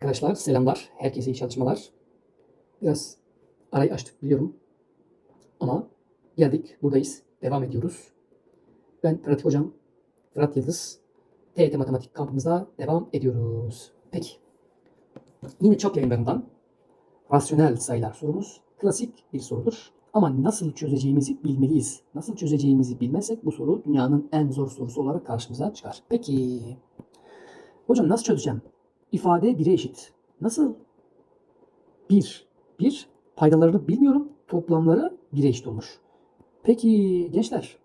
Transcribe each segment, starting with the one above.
Arkadaşlar selamlar. Herkese iyi çalışmalar. Biraz arayı açtık biliyorum. Ama geldik buradayız. Devam ediyoruz. Ben Fırat Hocam. Fırat Yıldız. TYT Matematik kampımızda devam ediyoruz. Peki. Yine çok yayınlarından rasyonel sayılar sorumuz klasik bir sorudur. Ama nasıl çözeceğimizi bilmeliyiz. Nasıl çözeceğimizi bilmezsek bu soru dünyanın en zor sorusu olarak karşımıza çıkar. Peki. Hocam nasıl çözeceğim? İfade 1'e eşit. Nasıl? 1. 1. Paydalarını bilmiyorum. Toplamları 1'e eşit olmuş. Peki gençler.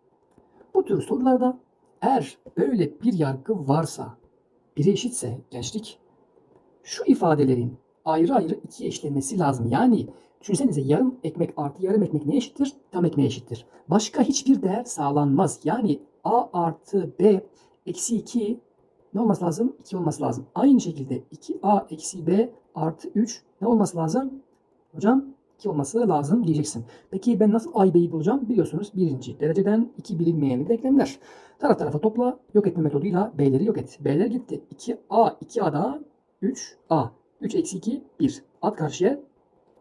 Bu tür sorularda eğer böyle bir yargı varsa 1'e eşitse gençlik şu ifadelerin ayrı ayrı ikiye eşlenmesi lazım. Yani düşünsenize yarım ekmek artı yarım ekmek ne eşittir? Tam ekmeğe eşittir. Başka hiçbir değer sağlanmaz. Yani a artı b eksi 2 ne olması lazım? 2 olması lazım. Aynı şekilde 2a eksi b artı 3 ne olması lazım? Hocam 2 olması lazım diyeceksin. Peki ben nasıl a'yı b'yi bulacağım? Biliyorsunuz birinci dereceden iki bilinmeyenli denklemler. Taraf tarafa topla, yok etme metoduyla b'leri yok et. B'ler gitti. 2a, 2a daha 3a. 3 eksi 2, 1. At karşıya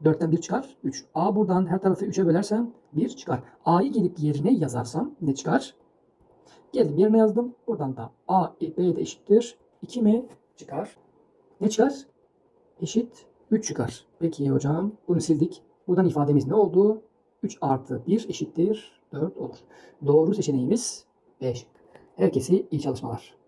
4'ten 1 çıkar. 3. A buradan her tarafı 3'e bölersem 1 çıkar. A'yı gelip yerine yazarsam ne çıkar? Geldim yerine yazdım. Buradan da A, e, B de eşittir. 2 mi çıkar? Ne çıkar? Eşit 3 çıkar. Peki hocam bunu sildik. Buradan ifademiz ne oldu? 3 artı 1 eşittir 4 olur. Doğru seçeneğimiz B. Herkese iyi çalışmalar.